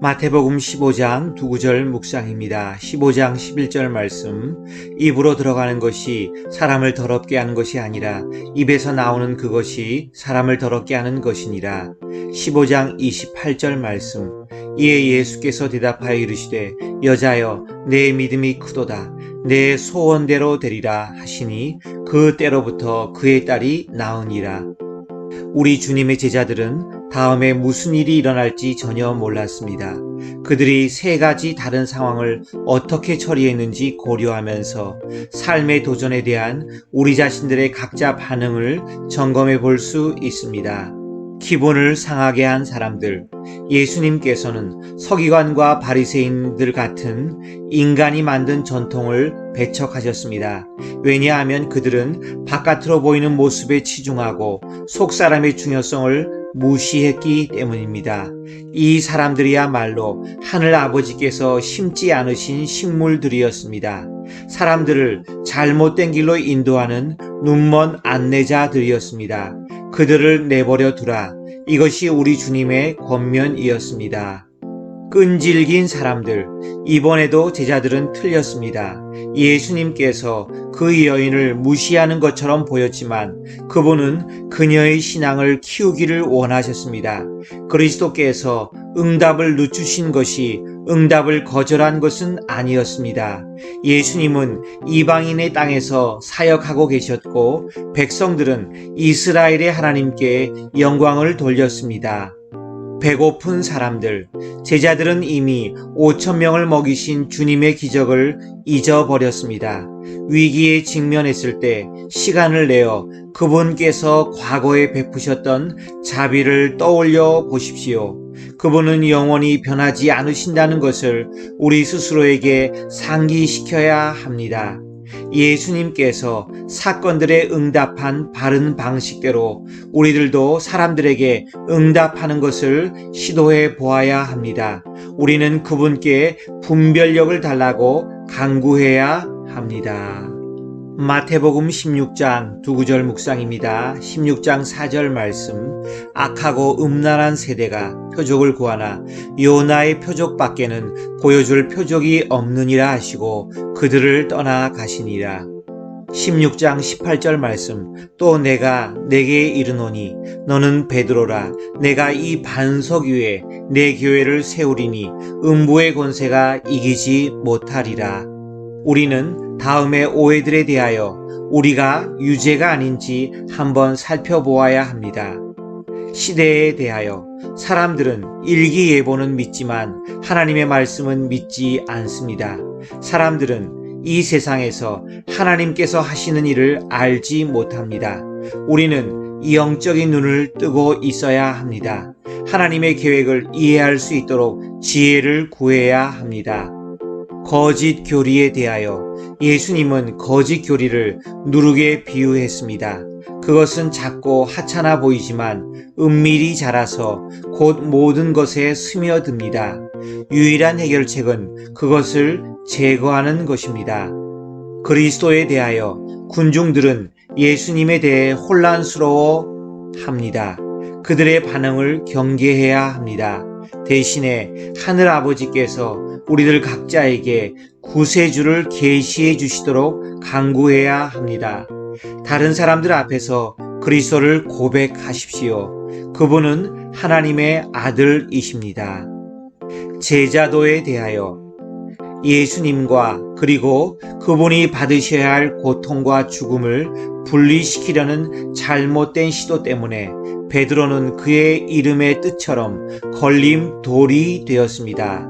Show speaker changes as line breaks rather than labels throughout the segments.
마태복음 15장 두 구절 묵상입니다. 15장 11절 말씀. 입으로 들어가는 것이 사람을 더럽게 하는 것이 아니라 입에서 나오는 그것이 사람을 더럽게 하는 것이니라. 15장 28절 말씀. 이에 예수께서 대답하여 이르시되 여자여 내 믿음이 크도다. 내 소원대로 되리라 하시니 그 때로부터 그의 딸이 나으니라. 우리 주님의 제자들은 다음에 무슨 일이 일어날지 전혀 몰랐습니다. 그들이 세 가지 다른 상황을 어떻게 처리했는지 고려하면서 삶의 도전에 대한 우리 자신들의 각자 반응을 점검해 볼 수 있습니다. 기본을 상하게 한 사람들, 예수님께서는 서기관과 바리새인들 같은 인간이 만든 전통을 배척하셨습니다. 왜냐하면 그들은 바깥으로 보이는 모습에 치중하고 속 사람의 중요성을 무시했기 때문입니다. 이 사람들이야말로 하늘 아버지께서 심지 않으신 식물들이었습니다. 사람들을 잘못된 길로 인도하는 눈먼 안내자들이었습니다. 그들을 내버려 두라. 이것이 우리 주님의 권면이었습니다. 끈질긴 사람들. 이번에도 제자들은 틀렸습니다. 예수님께서 그 여인을 무시하는 것처럼 보였지만 그분은 그녀의 신앙을 키우기를 원하셨습니다. 그리스도께서 응답을 늦추신 것이 응답을 거절한 것은 아니었습니다. 예수님은 이방인의 땅에서 사역하고 계셨고 백성들은 이스라엘의 하나님께 영광을 돌렸습니다. 배고픈 사람들, 제자들은 이미 5천 명을 먹이신 주님의 기적을 잊어버렸습니다. 위기에 직면했을 때 시간을 내어 그분께서 과거에 베푸셨던 자비를 떠올려 보십시오. 그분은 영원히 변하지 않으신다는 것을 우리 스스로에게 상기시켜야 합니다. 예수님께서 사건들에 응답한 바른 방식대로 우리들도 사람들에게 응답하는 것을 시도해 보아야 합니다. 우리는 그분께 분별력을 달라고 강구해야 합니다. 마태복음 16장 두 구절 묵상입니다. 16장 4절 말씀. 악하고 음란한 세대가 표적을 구하나 요나의 표적밖에는 보여줄 표적이 없느니라 하시고 그들을 떠나 가시니라. 16장 18절 말씀 또 내가 내게 이르노니 너는 베드로라 내가 이 반석 위에 내 교회를 세우리니 음부의 권세가 이기지 못하리라. 우리는 다음의 오해들에 대하여 우리가 유죄가 아닌지 한번 살펴보아야 합니다. 시대에 대하여 사람들은 일기예보는 믿지만 하나님의 말씀은 믿지 않습니다. 사람들은 이 세상에서 하나님께서 하시는 일을 알지 못합니다. 우리는 이 영적인 눈을 뜨고 있어야 합니다. 하나님의 계획을 이해할 수 있도록 지혜를 구해야 합니다. 거짓 교리에 대하여 예수님은 거짓 교리를 누룩에 비유했습니다. 그것은 작고 하찮아 보이지만 은밀히 자라서 곧 모든 것에 스며듭니다. 유일한 해결책은 그것을 제거하는 것입니다. 그리스도에 대하여 군중들은 예수님에 대해 혼란스러워 합니다. 그들의 반응을 경계해야 합니다. 대신에 하늘 아버지께서 우리들 각자에게 구세주를 계시해 주시도록 강구해야 합니다. 다른 사람들 앞에서 그리스도를 고백하십시오. 그분은 하나님의 아들이십니다. 제자도에 대하여 예수님과 그리고 그분이 받으셔야 할 고통과 죽음을 분리시키려는 잘못된 시도 때문에 베드로는 그의 이름의 뜻처럼 걸림 돌이 되었습니다.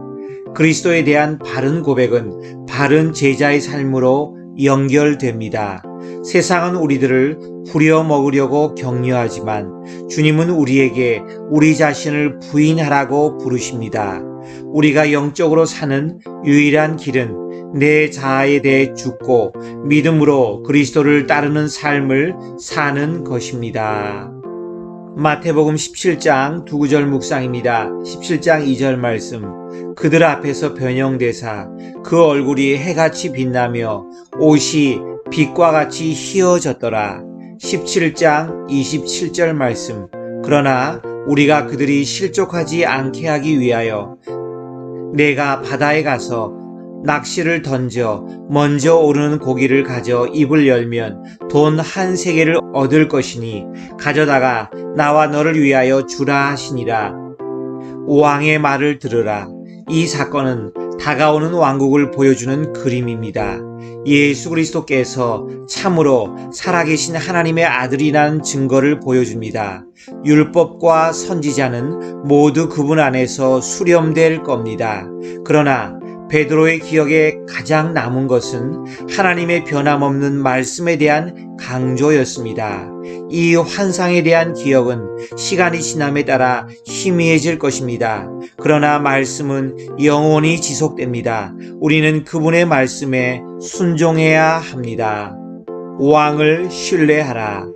그리스도에 대한 바른 고백은 바른 제자의 삶으로 연결됩니다. 세상은 우리들을 부려먹으려고 격려하지만 주님은 우리에게 우리 자신을 부인하라고 부르십니다. 우리가 영적으로 사는 유일한 길은 내 자아에 대해 죽고 믿음으로 그리스도를 따르는 삶을 사는 것입니다. 마태복음 17장 두 구절 묵상입니다. 17장 2절 말씀. 그들 앞에서 변형되사 그 얼굴이 해같이 빛나며 옷이 빛과 같이 희어졌더라. 17장 27절 말씀. 그러나 우리가 그들이 실족하지 않게 하기 위하여 내가 바다에 가서 낚시를 던져 먼저 오르는 고기를 가져 입을 열면 돈 한 세계를 얻을 것이니 가져다가 나와 너를 위하여 주라 하시니라. 왕의 말을 들으라. 이 사건은 다가오는 왕국을 보여주는 그림입니다. 예수 그리스도께서 참으로 살아계신 하나님의 아들이라는 증거를 보여줍니다. 율법과 선지자는 모두 그분 안에서 수렴될 겁니다. 그러나 베드로의 기억에 가장 남은 것은 하나님의 변함없는 말씀에 대한 강조였습니다. 이 환상에 대한 기억은 시간이 지남에 따라 희미해질 것입니다. 그러나 말씀은 영원히 지속됩니다. 우리는 그분의 말씀에 순종해야 합니다. 왕을 신뢰하라.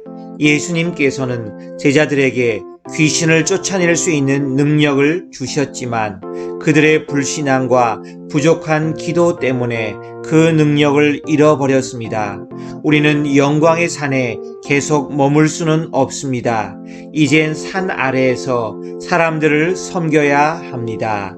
예수님께서는 제자들에게 귀신을 쫓아낼 수 있는 능력을 주셨지만 그들의 불신앙과 부족한 기도 때문에 그 능력을 잃어버렸습니다. 우리는 영광의 산에 계속 머물 수는 없습니다. 이젠 산 아래에서 사람들을 섬겨야 합니다.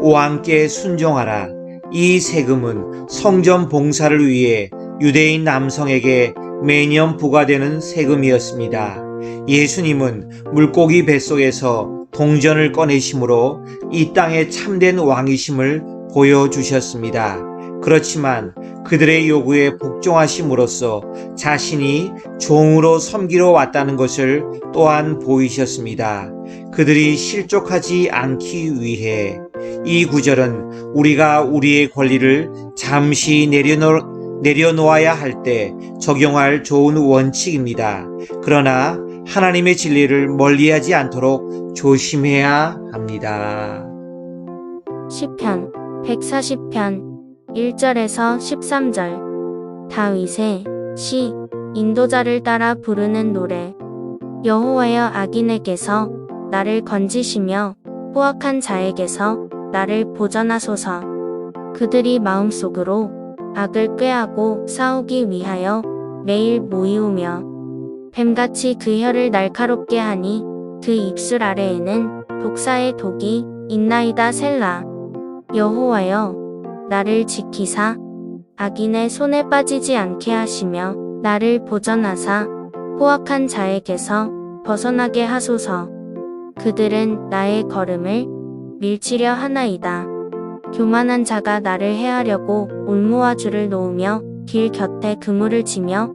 왕께 순종하라. 이 세금은 성전 봉사를 위해 유대인 남성에게 매년 부과되는 세금이었습니다. 예수님은 물고기 뱃속에서 동전을 꺼내심으로 이 땅의 참된 왕이심을 보여주셨습니다. 그렇지만 그들의 요구에 복종하심으로써 자신이 종으로 섬기러 왔다는 것을 또한 보이셨습니다. 그들이 실족하지 않기 위해 이 구절은 우리가 우리의 권리를 잠시 내려놓, 내려놓아야 할 때 적용할 좋은 원칙입니다. 그러나 하나님의 진리를 멀리하지 않도록 조심해야 합니다.
시편 140편 1절에서 13절. 다윗의 시 인도자를 따라 부르는 노래. 여호와여 악인에게서 나를 건지시며 포악한 자에게서 나를 보전하소서. 그들이 마음속으로 악을 꾀하고 싸우기 위하여 매일 모이우며 뱀같이 그 혀를 날카롭게 하니 그 입술 아래에는 독사의 독이 있나이다 셀라. 여호와여 나를 지키사. 악인의 손에 빠지지 않게 하시며 나를 보전하사. 포악한 자에게서 벗어나게 하소서. 그들은 나의 걸음을 밀치려 하나이다. 교만한 자가 나를 해하려고 올무와 줄을 놓으며 길 곁에 그물을 치며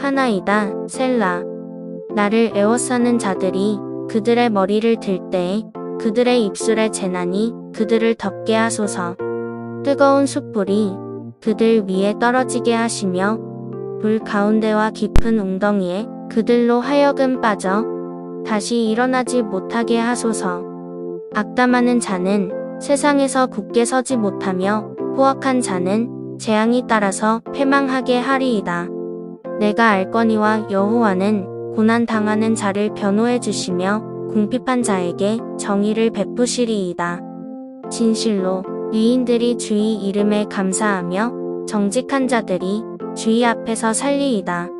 하나이다 셀라. 나를 애워싸는 자들이 그들의 머리를 들 때에 그들의 입술에 재난이 그들을 덮게 하소서. 뜨거운 숯불이 그들 위에 떨어지게 하시며 불 가운데와 깊은 웅덩이에 그들로 하여금 빠져 다시 일어나지 못하게 하소서. 악담하는 자는 세상에서 굳게 서지 못하며 포악한 자는 재앙이 따라서 패망하게 하리이다. 내가 알거니와 여호와는 고난 당하는 자를 변호해 주시며 궁핍한 자에게 정의를 베푸시리이다. 진실로 유인들이 주의 이름에 감사하며 정직한 자들이 주의 앞에서 살리이다.